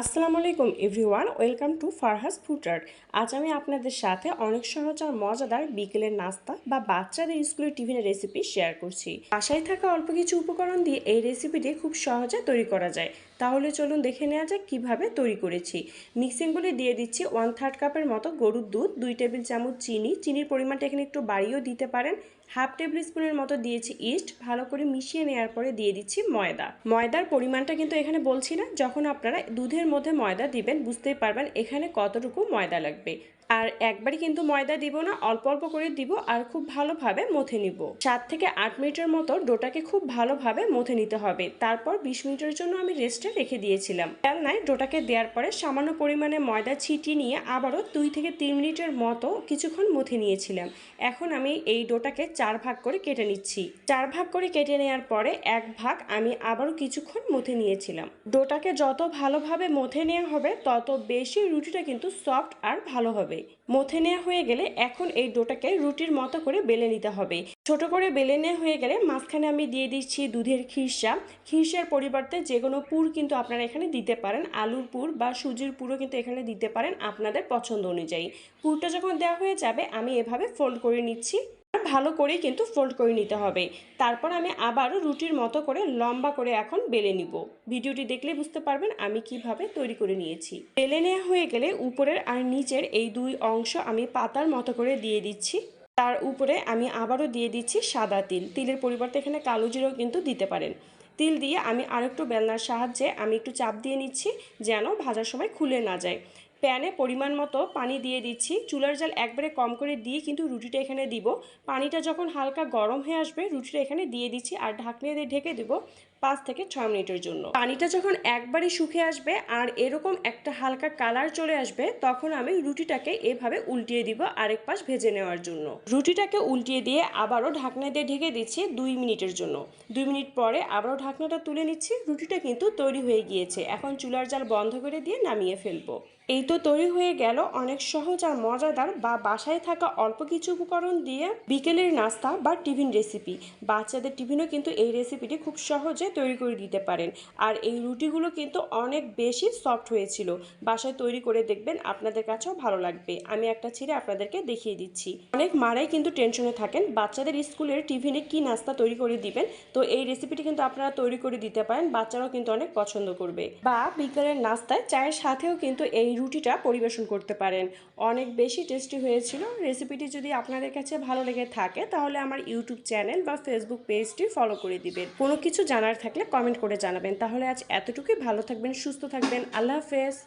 আসসালামু আলাইকুম everyone, welcome to ফারহাস ফুটার আজ আমি আপনাদের সাথে অনেক সহজ আর মজাদার বিকেলের নাস্তা বা বাচ্চাদের স্কুলের টিফিনের রেসিপি শেয়ার করছি। বাসায় থাকা অল্প কিছু উপকরণ দিয়ে এই রেসিপিটি খুব সহজে তৈরি করা যায়। তাহলে চলুন দেখে নেওয়া যাক কীভাবে তৈরি করেছি। মিক্সিং বলে দিয়ে দিচ্ছি ওয়ান থার্ড কাপের মতো গরুর দুধ, দুই টেবিল চামচ চিনি। চিনির পরিমাণটা এখানে একটু বাড়িয়েও দিতে পারেন। হাফ টেবিল স্পুনের মতো দিয়েছি ইস্ট, ভালো করে মিশিয়ে নেওয়ার পরে দিয়ে দিচ্ছি ময়দা। ময়দার পরিমাণটা কিন্তু এখানে বলছি না, যখন আপনারা দুধের মধ্যে ময়দা দিবেন বুঝতেই পারবেন এখানে কতটুকু ময়দা লাগবে। আর একবারই কিন্তু ময়দা দিব না, অল্প অল্প করে দিব আর খুব ভালোভাবে মথে নিব। সাত থেকে আট মিনিটের মতো ডোটাকে খুব ভালোভাবে মথে নিতে হবে। তারপর বিশ মিনিটের জন্য আমি রেস্টে রেখে দিয়েছিলাম। নাই, ডোটাকে দেওয়ার পরে সামান্য পরিমাণে ময়দা ছিটিয়ে নিয়ে আবারও দুই থেকে তিন মিনিটের মতো কিছুক্ষণ মথে নিয়েছিলাম। এখন আমি এই ডোটাকে চার ভাগ করে কেটে নিচ্ছি। চার ভাগ করে কেটে নেওয়ার পরে এক ভাগ আমি আবারও কিছুক্ষণ মথে নিয়েছিলাম। ডোটাকে যত ভালোভাবে মথে নেওয়া হবে, তত বেশি রুটিটা কিন্তু সফট আর ভালো হবে। মথে নেওয়া হয়ে গেলে এখন এই ডোটাকে রুটির মতো করে বেলে নিতে হবে। ছোট করে বেলে নেওয়া হয়ে গেলে মাঝখানে আমি দিয়ে দিচ্ছি দুধের খিরসা। খিরসার পরিবর্তে যে কোনো পুর কিন্তু আপনারা এখানে দিতে পারেন। আলুর পুর বা সুজির পুরও কিন্তু এখানে দিতে পারেন আপনাদের পছন্দ অনুযায়ী। পুরটা যখন দেওয়া হয়ে যাবে, আমি এভাবে ফোল্ড করে নিচ্ছি। ভালো করেই কিন্তু ফোল্ড করে নিতে হবে। তারপর আমি আবারও রুটির মতো করে লম্বা করে এখন বেলে নিব। ভিডিওটি দেখলে বুঝতে পারবেন আমি কীভাবে তৈরি করে নিয়েছি। বেলে নেওয়া হয়ে গেলে উপরের আর নিচের এই দুই অংশ আমি পাতার মতো করে দিয়ে দিচ্ছি। তার উপরে আমি আবারও দিয়ে দিচ্ছি সাদা তিল। তিলের পরিবর্তে এখানে কালো জিরেও কিন্তু দিতে পারেন। তিল দিয়ে আমি আরেকটু বেলনার সাহায্যে আমি একটু চাপ দিয়ে নিচ্ছি যেন ভাজার সময় খুলে না যায়। প্যানে পরিমাণ মতো পানি দিয়ে দিচ্ছি। চুলার জাল একবারে কম করে দিয়ে কিন্তু রুটিটা এখানে দিব। পানিটা যখন হালকা গরম হয়ে আসবে, রুটিটা এখানে দিয়ে দিচ্ছি আর ঢাকনি দিয়ে ঢেকে দেব পাঁচ থেকে ছয় মিনিটের জন্য। পানিটা যখন একবারে শুকে আসবে আর এরকম একটা হালকা কালার চলে আসবে, তখন আমি রুটিটাকে এভাবে উল্টিয়ে দিব আরেক পাশ ভেজে নেওয়ার জন্য। রুটিটাকে উল্টিয়ে দিয়ে আবারও ঢাকনা দিয়ে ঢেকে দিচ্ছি দুই মিনিটের জন্য। দুই মিনিট পরে আবারও ঢাকনাটা তুলে নিচ্ছি, রুটিটা কিন্তু তৈরি হয়ে গিয়েছে। এখন চুলার জাল বন্ধ করে দিয়ে নামিয়ে ফেলব। এই তো তৈরি হয়ে গেল অনেক সহজ আর মজাদার বা বাসায় থাকা অল্প কিছু উপকরণ দিয়ে বিকেলের নাস্তা বা টিফিন রেসিপি বাচ্চাদের টিফিনও কিন্তু এই রেসিপিটি খুব সহজে তৈরি করে দিতে পারেন। আর এই রুটিগুলো কিন্তু অনেক বেশি সফট হয়েছিল। বাসায় তৈরি করে দেখবেন আপনাদের কাছেও ভালো লাগবে। আমি একটা ছিঁড়ে আপনাদেরকে দেখিয়ে দিচ্ছি। অনেক মারাই কিন্তু টেনশনে থাকেন। বাচ্চাদের স্কুলের টিফিনে কি নাস্তা তৈরি করে দিবেন? তো এই রেসিপিটি কিন্তু আপনারা তৈরি করে দিতে পারেন। বাচ্চারাও কিন্তু অনেক পছন্দ করবে। বা বিকেলের নাস্তায় চায়ের সাথেও কিন্তু এই রুটিটা পরিবেশন করতে পারেন। অনেক বেশি টেস্টি হয়েছিল। রেসিপিটি যদি আপনাদের কাছে ভালো লেগে থাকে, তাহলে আমার ইউটিউব চ্যানেল বা ফেসবুক পেজটি ফলো করে দিবেন। কোনো কিছু জানার থাকলে কমেন্ট করে জানাবেন। তাহলে আজ এতটুকুই। ভালো থাকবেন, সুস্থ থাকবেন। আল্লাহ হাফেজ।